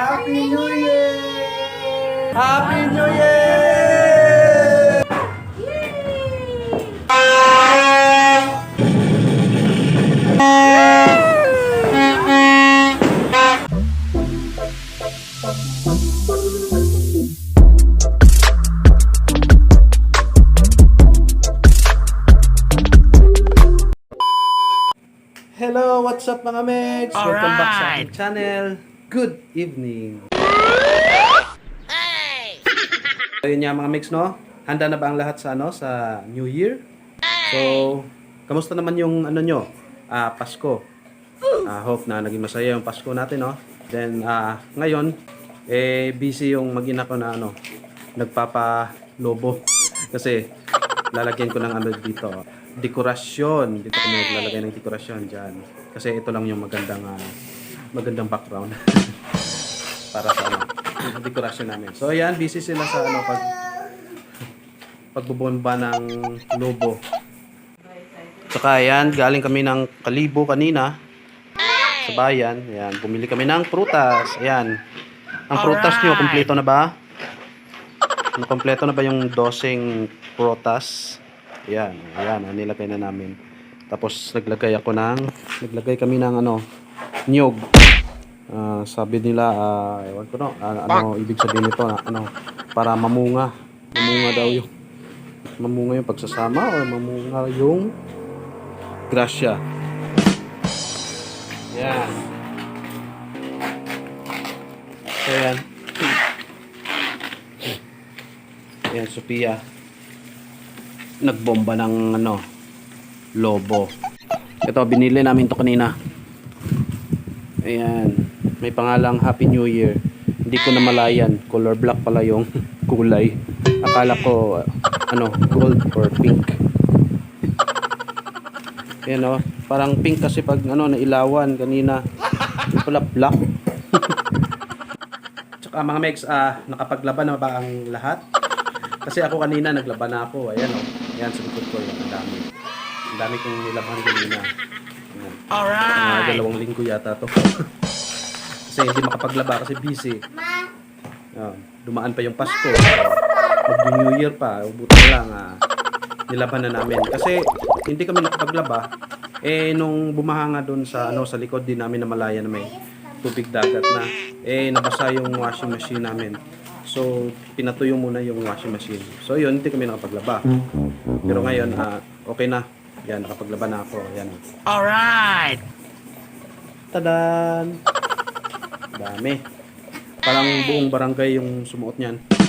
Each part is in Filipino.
Happy New Year! Happy New Year! Hello, what's up mga Megs? Welcome back sa aking channel. Good evening. Ayun nga mga Megs, no? Handa na ba ang lahat sa ano sa New Year? So, kamusta naman yung ano nyo? Ah, Pasko. Ah, hope na naging masaya yung Pasko natin, no? Then, ah, ngayon, eh, busy yung mag-ina ko na ano, nagpapa-lobo. Kasi, lalagyan ko ng ano dito, dekorasyon. Dito kami naglalagay ng dekorasyon dyan. Kasi ito lang yung magandang, ah, magandang background. Para sa ano, dekorasyon namin. So, ayan, busy sila sa ano, pag pagbubomba ng lobo. Tsaka ayan, galing kami ng Kalibo kanina sa bayan. Ayan, bumili kami ng prutas. Ayan. Ang prutas nyo, kumpleto na ba? Kumpleto na ba yung dosing prutas? Ayan, ayan, nilagay na namin. Tapos naglagay ako ng, naglagay kami ng ano, niyog. Ah, sabi nila, ah, ewan ko no, ah, ano ibig sabihin nito, na, ano, para mamunga. Mamunga daw yung, mamunga yung pagsasama o mamunga yung grasya. Yan. So yan. Yan, Sophia. Nagbomba ng ano, lobo. Ito, binili namin to kanina. Ayan. May pangalang Happy New Year. Hindi ko na malayan. Color black pala yung kulay. Akala ko, ano, gold or pink. Ayan o. Parang pink kasi pag ano, nailawan kanina. Yung pala black. Tsaka mga megs, ah, nakapaglaban na ba ang lahat? Kasi ako kanina naglaban na ako. Ayan o. Ayan sa likod ko. Yan, ang dami. Ang dami kong nilaban kanina. Ayan. Mga dalawang linggo yata to. kasi hindi makapaglaba kasi busy. Ayan. dumaan pa yung Pasko. Mag-New Year pa. Buti na lang. Ah, nilaban na namin. Kasi hindi kami nakapaglaba. Eh, nung bumaha nga doon sa, ano, sa likod din namin na malaya na may tubig dagat na, eh, nabasa yung washing machine namin. So, pinatuyo muna yung washing machine. So, yun, hindi kami nakapaglaba. Pero ngayon, ah, okay na. Yan, nakapaglaba na ako. Yan. Alright! Tadan! Dami. Parang buong barangay yung sumuot niyan.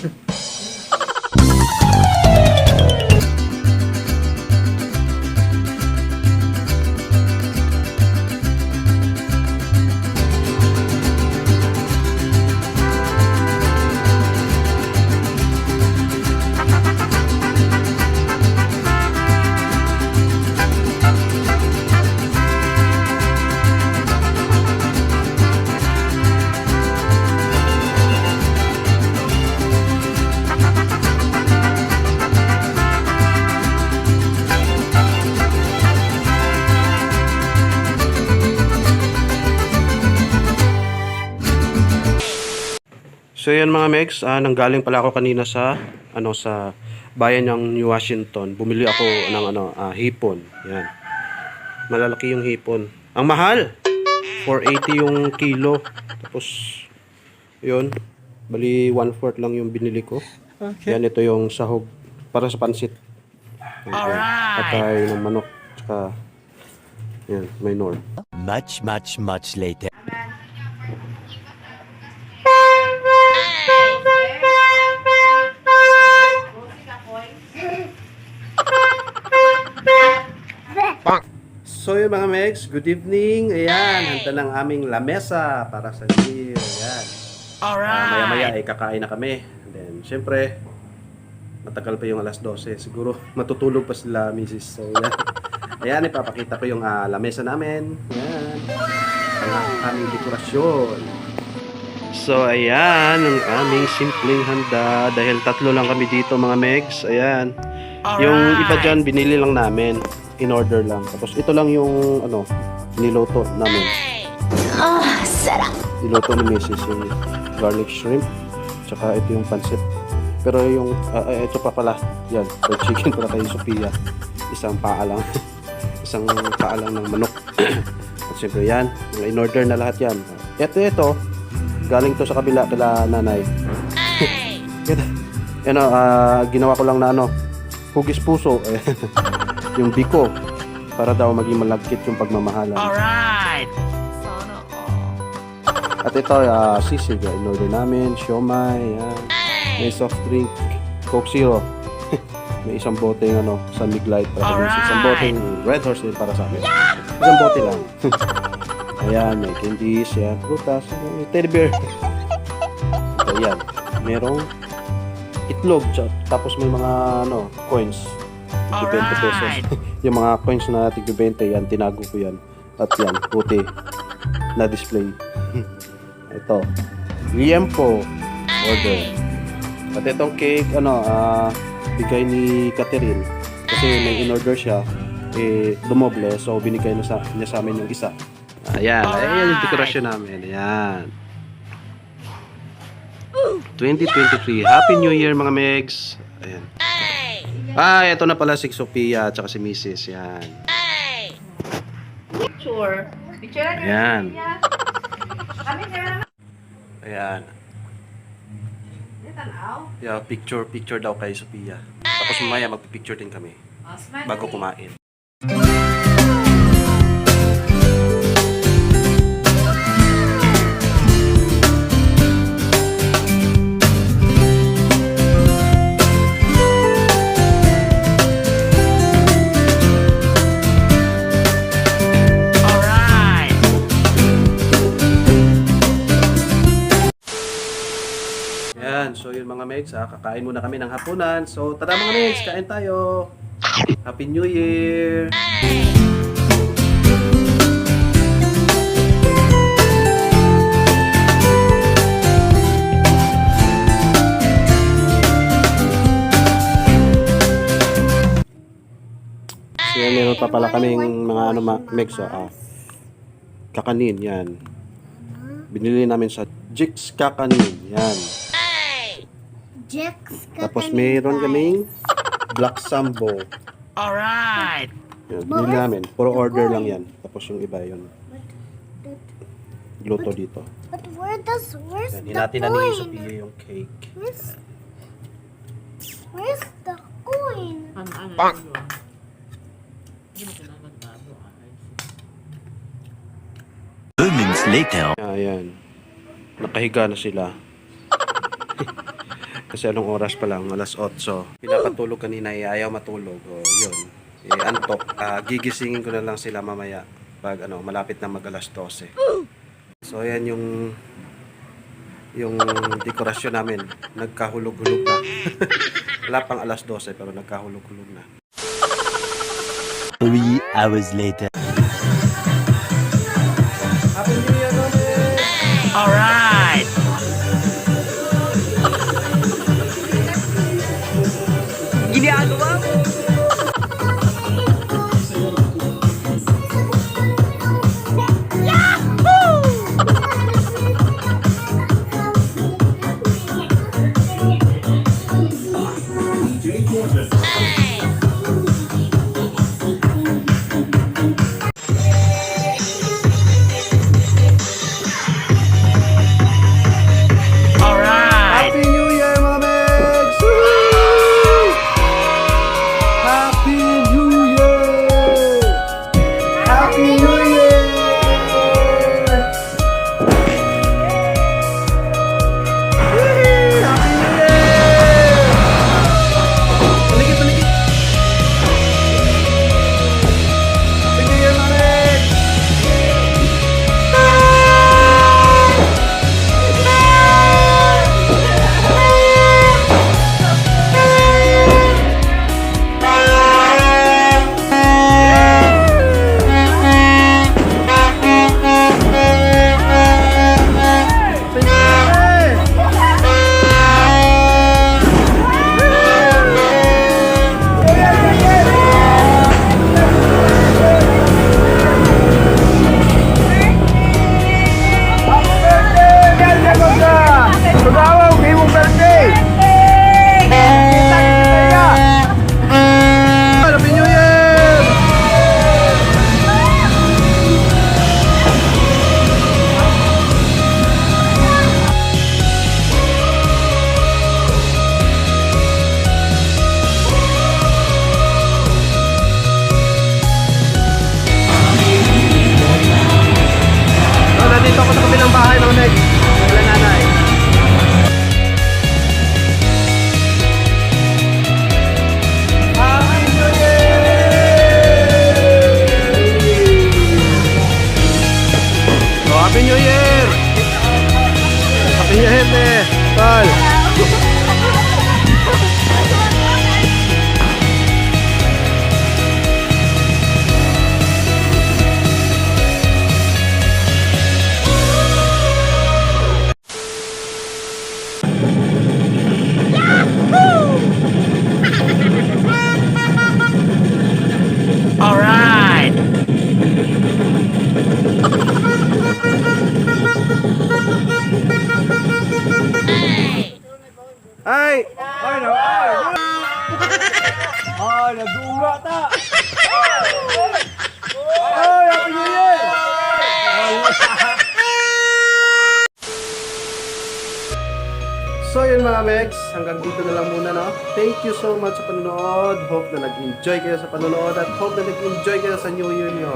So yan mga Megs, ah, nanggaling pala ako kanina sa ano sa bayan ng New Washington. Bumili ako ng ano ah, hipon. Yan. Malalaki yung hipon. Ang mahal. 480 yung kilo. Tapos yun, bali 1/4 lang yung binili ko. Yan ito yung sahog para sa pansit. Yan, Alright. Patay ng manok tsaka yan, minor. Much, much, much later. So yun mga Megs, good evening. Ayan, handa ng aming lamesa para sa Year. Ayan. Ah, maya-maya ay kakain na kami. And then, syempre, matagal pa yung alas 12. Siguro matutulog pa sila, misis. So, yan. Ayan, ipapakita ko yung ah, lamesa namin. Ayan. Ang aming dekorasyon. So, ayan, ang aming simpleng handa. Dahil tatlo lang kami dito, mga Megs. Ayan. Yung iba dyan, binili lang namin. In order lang. Tapos ito lang yung, ano, niloto namin. Ah, sarap. niluto ni Mrs. yung garlic shrimp. Tsaka ito yung pancit. Pero yung, ah, ito pa pala, yan, fried chicken para kay Sophia. Isang paa lang. Isang paa lang ng manok. At syempre yan, in-order na lahat yan. Ito, ito, galing to sa kabila kila nanay. Ito, ano, ah, ginawa ko lang na ano, hugis puso. Ayan. yung biko para daw maging malagkit yung pagmamahalan. Alright! At ito, uh, sisig, uh, in-order namin, siomay, yan. May soft drink, Coke Zero. may isang boteng ano, San Mig Light para sa Alright! isang boteng Red Horse din para sa akin. Isang bote lang. Ayan, may candies, yan, prutas, may teddy bear. Ito, yan. Merong itlog, tapos may mga ano, coins. Tig 20 pesos. Alright! yung mga coins na tig 20, yan, tinago ko yan. At yan, puti na display. Ito, liempo order. At itong cake, ano, ah, bigay ni Catherine. Kasi may in-order siya, eh, dumoble. So, binigay na sa, niya sa amin yung isa. Ayan, ayan yung dekorasyon namin. Ayan. 2023. Happy New Year mga Megs. Ayan. Ah, ito na pala si Sophia at saka si Mrs. Yan. Picture. Picture na Ayan. Kami na Ayan. tanaw. Yeah, picture, picture daw kay Sophia. Tapos mamaya magpipicture din kami Oh, bago kumain. Ayan, so yun mga mates, ah, kakain muna kami ng hapunan. So tara mga mates, kain tayo. Happy New Year! So yan, meron pa pala kaming mga ano, ma- mix, ah, kakanin, yan. Binili namin sa Jix Kakanin, yan. Jax Tapos mayroon kaming Black Sambo. Alright! Yan, binili namin. Puro order lang yan. Tapos yung iba yun. Luto dito. But where does where's Yan, the hinati na ni coin? Sophia yung cake. Where's Where's the coin? Ano, ano, ano? Hindi mo kailangan bago, ah. Moments later. Ayan. Nakahiga na sila. Kasi anong oras pa lang? Alas 8. Pinapatulog kanina eh, ayaw matulog. O, yun. Eh, antok. Ah, gigisingin ko na lang sila mamaya. Pag ano, malapit na mag alas 12. So, ayan yung yung dekorasyon namin. Nagkahulog-hulog na. Wala pang alas 12 pero nagkahulog-hulog na. Three hours later. Ay! Ay, na, ay! Ay, nag-uula ta! Ay, Happy New Year! So yun mga Mex, hanggang dito na lang muna no. Thank you so much sa panonood. Hope na nag-enjoy kayo sa panonood at hope na nag-enjoy kayo sa New Year nyo.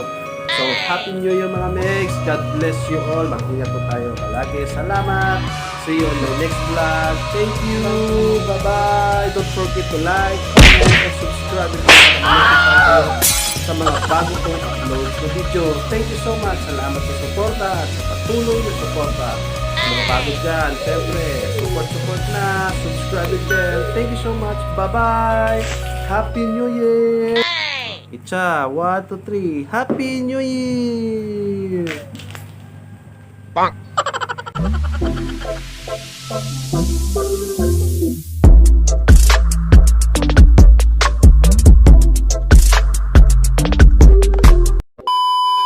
So Happy New Year mga Mex. God bless you all. Mag-ingat po tayo palagi. Salamat. See you on my next vlog. Thank you. Bye-bye. Don't forget to like, comment, and subscribe sa mga bago kong upload na video. Thank you so much. Salamat sa suporta at sa patuloy na suporta. Sa mga bago dyan, syempre, support, support na, subscribe and bell. Thank you so much. Bye-bye. Happy New Year. Itcha, 1, 2, 3. Happy New Year. Thank you.